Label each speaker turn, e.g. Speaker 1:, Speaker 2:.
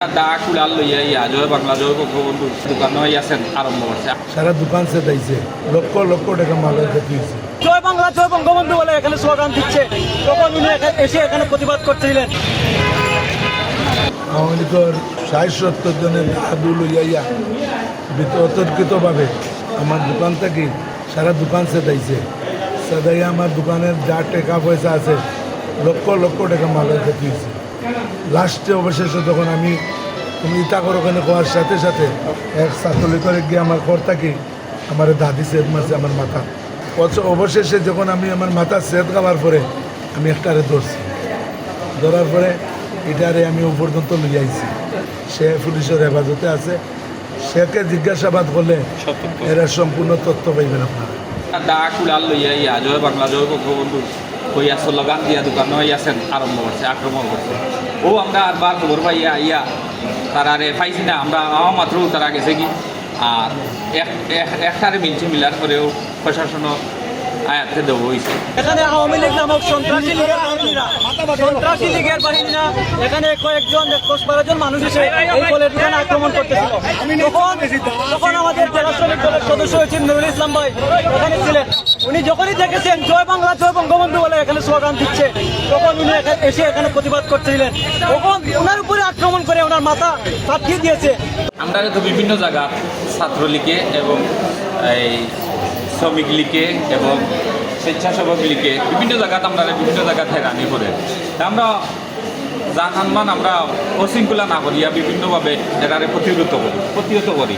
Speaker 1: দা লইয়া ইয়া জয় বাংলা জয় বঙ্গবন্ধু দোকান আছেন আরম্ভ করছে
Speaker 2: সারা দোকান সে দিয়েছে লক্ষ লক্ষ টাকা মালের ক্ষতি হয়েছে
Speaker 3: জয় বাংলা জয় বঙ্গবন্ধু বলে এখানে স্লোগান দিচ্ছে। তখন উনি এখানে এসে এখানে প্রতিবাদ করছিলেন।
Speaker 2: আওয়ামী লীগের ষাট সত্তর জনের দাদু লইয়া অতর্কিতভাবে আমার দোকান থেকে সারা দোকান সে দিয়েছে সেদাইয়া আমার দোকানের যা টাকা পয়সা আছে লক্ষ লক্ষ টাকা মালের ক্ষতি হয়েছে। লাস্টে অবশেষে তখন আমি তুমি ইটা করো ওখানে কোয়ার সাথে সাথে এক ছাত্রলীগের গিয়ে আমার কর্তাকে আমার দাদি সেদ মারছে আমার মাথা। অবশেষে যখন আমি আমার মাথা সেদ খাওয়ার পরে আমি একটারে ধরছি। ধরার পরে এটারে আমি পর্যন্ত লই আইছি। সে পুলিশের হেফাজতে আছে। সেকে জিজ্ঞাসাবাদ করলে এরা সম্পূর্ণ তথ্য পাইবেন আপনারা।
Speaker 1: দা কুড়াল লইয়া ইয়া জয় বাংলা জয় বঙ্গবন্ধু কইয়া গান দিয়া দোকান আছেন আরম্ভ করছে আক্রমণ করছে ও আমরা আরবার খবর পাইয়া ইয়া তারারে পাইছি না আমরা আমার মাত্র তারা গেছে কি আর এক- এক- একটারে মিলছে মিলার পরেও প্রশাসন আয়াতে হয়েছে
Speaker 3: এখানে আওয়ামী লীগ নামক সন্ত্রাসী লীগের বাহিনীরা সন্ত্রাসী লীগের বাহিনীরা এখানে কয়েকজন দশ বারো জন মানুষ এসে এই ফলের দোকানে আক্রমণ করতেছিল। তখন তখন আমাদের জেলা শ্রমিক দলের সদস্য হয়েছেন নুরুল ইসলাম ভাই এখানে ছিলেন। উনি যখনই দেখেছেন জয় বাংলা জয় বঙ্গবন্ধু বলে এখানে স্লোগান দিচ্ছে তখন উনি এসে এখানে প্রতিবাদ করছিলেন। তখন ওনার উপরে আক্রমণ করে ওনার মাথা পাঠিয়ে দিয়েছে।
Speaker 1: আমরা তো বিভিন্ন জায়গা ছাত্রলীগে এবং এই শ্রমিক লীগে এবং স্বেচ্ছাসেবক লীগে বিভিন্ন জায়গাতে আমরা বিভিন্ন জায়গাতে রানি করে। আমরা যান আনমান আমরা অশৃঙ্খলা না করিয়া বিভিন্নভাবে এটারে প্রতিরোধ করি, প্রতিহত করি।